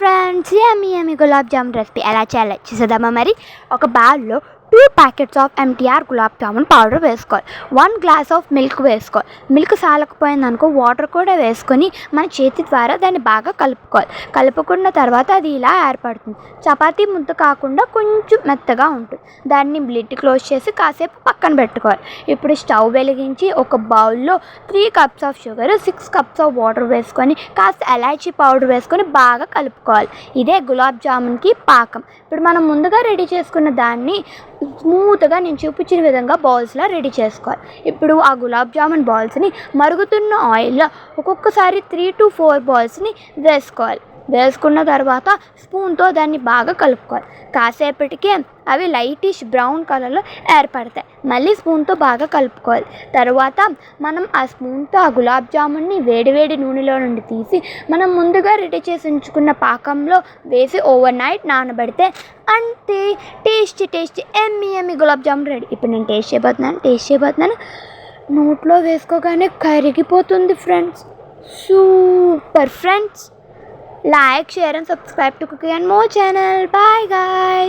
friends. Friends yummy yummy gulab jamun recipe ఎలా చేయాలి చూసేద్దామా మరి? ఒక బ్యాగ్లో two packets of MTR gulab jamun powder వేసుకోవాలి. వన్ గ్లాస్ ఆఫ్ మిల్క్ వేసుకోవాలి. మిల్క్ సాలకపోయిందనుకో వాటర్ కూడా వేసుకొని మన చేతి ద్వారా దాన్ని బాగా కలుపుకోవాలి. కలుపుకున్న తర్వాత అది ఇలా ఏర్పడుతుంది. చపాతీ ముద్ద కాకుండా కొంచెం మెత్తగా ఉంటుంది. దాన్ని బ్లిడ్ క్లోజ్ చేసి కాసేపు పక్కన పెట్టుకోవాలి. ఇప్పుడు స్టవ్ వెలిగించి ఒక బౌల్లో three cups of sugar six cups of water వేసుకొని కాస్త ఎలాచీ పౌడర్ వేసుకొని బాగా కలుపుకోవాలి. ఇదే గులాబ్ జామున్కి పాకం. ఇప్పుడు మనం ముందుగా రెడీ చేసుకున్న దాన్ని స్మూత్గా నేను చూపించిన విధంగా బాల్స్లా రెడీ చేసుకోవాలి. ఇప్పుడు ఆ గులాబ్ జామున్ బాల్స్ని మరుగుతున్న ఆయిల్లో ఒక్కొక్కసారి త్రీ టు ఫోర్ బాల్స్ని వేసుకోవాలి. వేసుకున్న తర్వాత స్పూన్తో దాన్ని బాగా కలుపుకోవాలి. కాసేపటికే అవి లైటిష్ బ్రౌన్ కలర్లో ఏర్పడతాయి. మళ్ళీ స్పూన్తో బాగా కలుపుకోవాలి. తర్వాత మనం ఆ స్పూన్తో ఆ గులాబ్ జామున్ని వేడివేడి నూనెలో నుండి తీసి మనం ముందుగా రెడీ చేసి ఉంచుకున్న పాకంలో వేసి ఓవర్ నైట్ నానబెడితే అంతే. టేస్టీ టేస్టీ మీ ఎమ్మి గులాబ్ జామున్ రెడీ. ఇప్పుడు నేను టేస్ట్ చేయబోతున్నాను టేస్ట్ చేయబోతున్నాను. నోట్లో వేసుకోగానే కరిగిపోతుంది friends. Super friends. Like share and subscribe to cookie and mo channel. Bye guy.